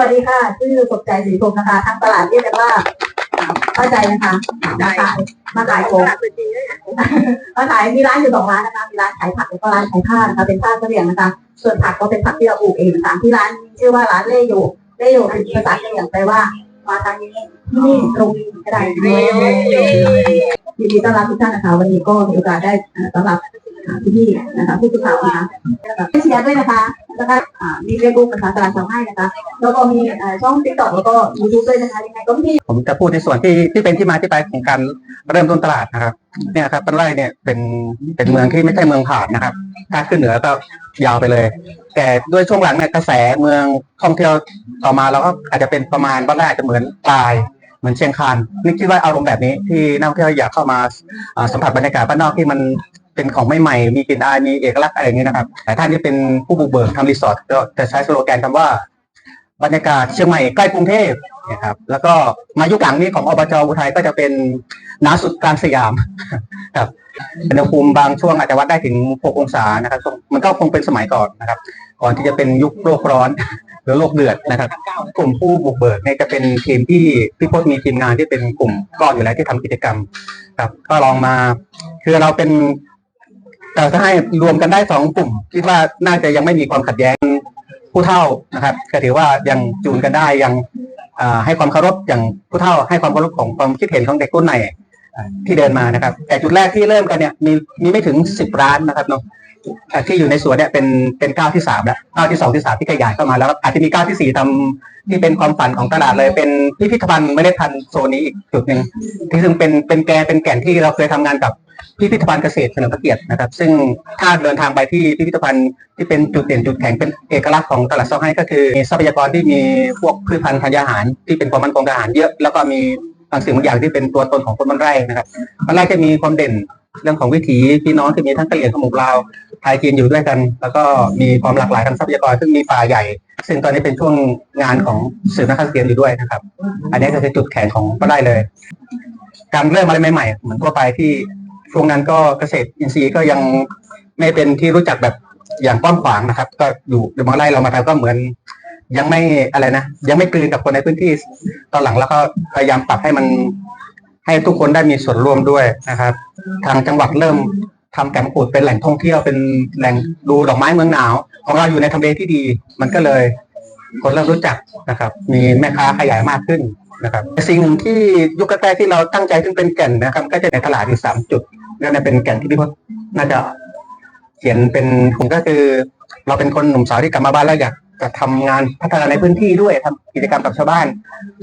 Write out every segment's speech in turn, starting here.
วัสดีค่ะชื่อสมใจศรีพรหมนะคะทางตลาดเรียกกันว่าอ่าเข้าใจนะคะมาขายมาขายของมาขายมีร้านอยู่สองร้านนะคะมีร้านขายผักแล้วก็ร้านขายผ้านะคะเป็นผ้ากระเหรี่ยงนะคะ ส่วนผักก็เป็นผักที่เราปลูกเองนะคะที่ร้านชื่อว่าร้านเล่โยเล่โยเป็นภาษากะเหรี่ยงแปลว่ามาทางนี้ที่นี่ตรงนี้ก็ได้ยินดีต้อนรับทุกท่านนะคะวันนี้ก็มีโอกาสได้อ่าต้อนรับอ่าพี่ๆนะคะผู้สื่อข่าวนะคะให้เชียร์ด้วยนะคะ แล้วก็อ่ามีเฟซบุ๊กนะคะตลาดสองให้นะคะ แล้วก็มีอ่อช่องติ๊กต็อกแล้วก็ยูทูบด้วยนะคะยังไงก็พี่ผมจะพูดในส่วนที่ที่เป็นที่มาที่ไปของการเริ่มต้นตลาดนะครับ เนี่ยครับปันไร่เนี่ยเป็นเป็นเมืองที่ไม่ใช่เมืองผ่านนะครับ ถ้าขึ้นเหนือก็ยาวไปเลย แต่ด้วยช่วงหลังเนี่ยกระแสเมืองท่องเที่ยวต่อมาเราก็อาจจะเป็นประมาณบ้านแรกอาจจะเหมือนตายเหมือนเชียงคานนี่คิดว่าอารมณ์แบบนี้ที่นักท่องเที่ยวอยากเข้ามาอ่าสัมผัสบรรยากาศบ้านนอกที่มัน เป็นของใหม่ๆมีกลิ่นอายมีเอกลักษณ์อะไรอย่างนี้นะครับแต่ท่านที่เป็นผู้บุกเบิกทำรีสอร์ทก็จะใช้สโลแกนคำว่า บรรยากาศเชียงใหม่ใกล้กรุงเทพนะครับแล้วก็มายุคหลังนี้ของอบจอุทัยก็จะเป็นหนาสุดกลางสยามครับอุณหภูมิบางช่วงอาจจะวัดได้ถึง 6 องศานะครับมันก็คงเป็นสมัยก่อนนะครับ ก่อนที่จะเป็นยุคโลกร้อน หรือโลกเดือดนะครับ กลุ่มผู้บุกเบิกเนี่ยจะเป็นทีมที่พี่พจน์มีทีมงานที่เป็นกลุ่มก้อนอยู่แล้วที่ทำกิจกรรมครับก็ลองมา คือเราเป็น แต่ถ้าให้รวมกันได้สองกลุ่มคิดว่าน่าจะยังไม่มีความขัดแย้งผู้เท่านะครับก็ถือว่ายังจูนกันได้ยังให้ความเคารพอย่างผู้เท่า ให้ความเคารพของความคิดเห็นของเด็กรุ่นใหม่ที่เดินมานะครับ แต่จุดแรกที่เริ่มกันเนี่ยมีมีไม่ถึงสิบร้านนะครับเนาะ ที่อยู่ในสวนเนี่ยเป็นเป็นก้าวที่สามแล้วก้าวที่สองที่สามที่ขยายเข้ามาแล้ว อาจจะมีก้าวที่สี่ทำที่เป็นความฝันของตลาดเลย เป็นพิพิธภัณฑ์เมล็ดพันโซนนี้อีกจุดหนึ่งที่ซึ่งเป็นเป็นแกนเป็นแก่นที่เราเคยทำงานกับพิพิธภัณฑ์เกษตรเฉลิมพระเกียรตินะครับ ซึ่งถ้าเดินทางไปที่พิพิธภัณฑ์ที่เป็นจุดเด่นจุดแข็งเป็นเอกลักษณ์ของตลาดซ่อให้ก็คือมีทรัพยากรที่มีพวกพืชพันธุ์ธัญญาหาร ที่เป็นความมั่นคงทางอาหารเยอะแล้วก็มีบางสิ่งบางอย่างที่เป็นตัวตนของคนบ้านไร่นะครับบ้านไร่จะมีความเด่นเรื่องของวิถีพี่น้องที่มีทั้งกะเหรี่ยงขมุกลาว ไทยจีนอยู่ด้วยกัน แล้วก็มีความหลากหลายทางทรัพยากรซึ่งมีป่าใหญ่ ซึ่งตอนนี้เป็นช่วงงานของสื่อนักการเรียนอยู่ด้วยนะครับ อันนี้ก็คือจุดแข็งของบ้านไร่เลย การเริ่มอะไรใหม่ๆเหมือนทั่วไปที่ช่วงนั้นก็เกษตรอินทรีย์ก็ยังไม่เป็นที่รู้จักแบบอย่างกว้างขวางนะครับ ก็อยู่ในบางไร่เรามาทำก็เหมือน ยังไม่อะไรนะยังไม่กลืนกับคนในพื้นที่ตอนหลังแล้วก็พยายามปรับให้มันให้ทุกคนได้มีส่วนร่วมด้วยนะครับ ทางจังหวัดเริ่ม ทำแก่มะกรูดเป็นแหล่งท่องเที่ยวเป็นแหล่งดูดอกไม้เมืองหนาว ของเราอยู่ในทำเลที่ดี มันก็เลยคนเริ่มรู้จักนะครับ มีแม่ค้าขยายมากขึ้นนะครับสิ่งหนึ่งที่ยุคแรกๆที่เราตั้งใจซึ่งเป็นแก่นนะครับ ก็จะในตลาดอยู่สามจุดนั่นเป็นแก่นที่พี่พจน์น่าจะเขียนเป็นผมก็คือ เราเป็นคนหนุ่มสาวที่กลับมาบ้านแล้วอยากจะทำงานพัฒนาในพื้นที่ด้วยทำกิจกรรมกับชาวบ้าน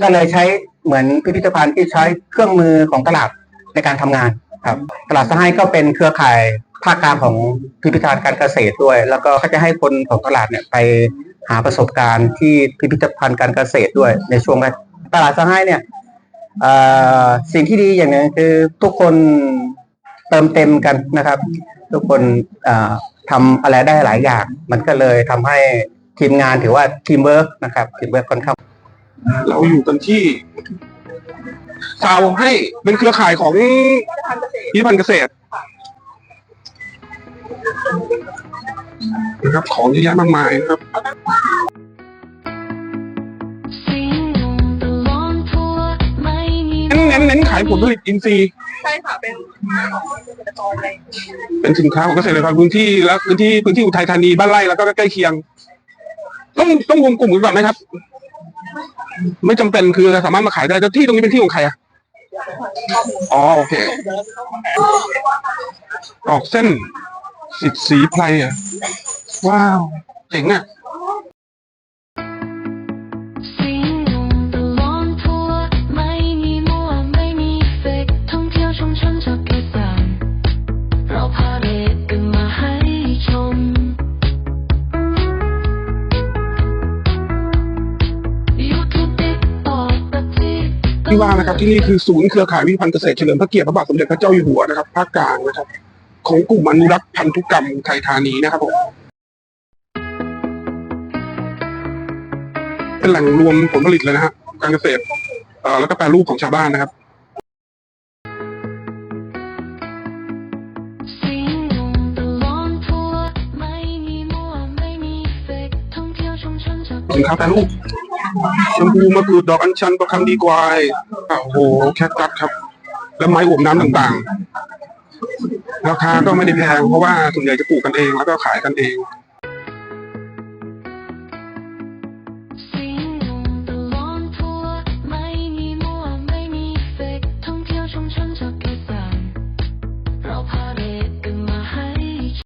ก็เลยใช้เหมือนพิพิธภัณฑ์ที่ใช้เครื่องมือของตลาดในการทำงาน ครับตลาดสหายก็เป็นเครือข่ายภาคกลางของพิพิธภัณฑ์การเกษตรด้วย แล้วก็เขาจะให้คนของตลาดเนี่ยไปหาประสบการณ์ที่พิพิธภัณฑ์การเกษตรด้วย ในช่วงแรกตลาดสหายเนี่ยสิ่งที่ดีอย่างหนึ่งคือทุกคนเติมเต็มกันนะครับ ทุกคนเอ่อทำอะไรได้หลายอย่าง มันก็เลยทำให้ทีมงานถือว่าทีมเวิร์กนะครับทีมเวิร์กค่อนข้างเราอยู่กันที่ซาวให้เป็นเครือข่ายของ พิพิธภัณฑ์เกษตรนะครับของเยอะแยะมากมายนะครับสิ่งตลอดทั่วไม่มีเน้นเน้นเน้นขายผลผลิตอินทรีย์ใช่ค่ะเป็นของเกษตรกรเลยเป็นสินค้าของเกษตรกรพื้นที่และพื้นที่พื้นที่อุทัยธานีบ้านไร่แล้วก็ใกล้เคียง ต้องต้องรวมกลุ่มกันก่อนไหมครับ ไม่จำเป็นคือสามารถมาขายได้แต่ที่ตรงนี้เป็นที่ของใครอะ อ๋อโอเค ออกเส้นสิทธิ์สีไพรอะ ว้าว เจ๋งอะ ที่ว่านะครับที่นี่คือศูนย์เครือข่ายวิพันธ์เกษตรเฉลิมพระเกียรติพระบาทสมเด็จพระเจ้าอยู่หัวนะครับภาคกลางนะครับ ของกลุ่มอนุรักษ์พันธุกรรมไทยธานีนะครับผมเป็นแหล่งรวมผลผลิตเลยนะฮะการเกษตรเอ่อแล้วก็แปรรูปของชาวบ้านนะครับสิ่งตลอดทั่วไม่มีมั่วไม่มีเฟกท่องเที่ยวชุมชนจากสินค้าแปรรูป ชมพูมะกรูดดอกอัญชันประคำดีกวายอะโอ้โหแคคตัสครับ แล้วไม้อวบน้ำต่างๆ ราคาก็ไม่ได้แพงเพราะว่าส่วนใหญ่จะปลูกกันเองแล้วก็ขายกันเอง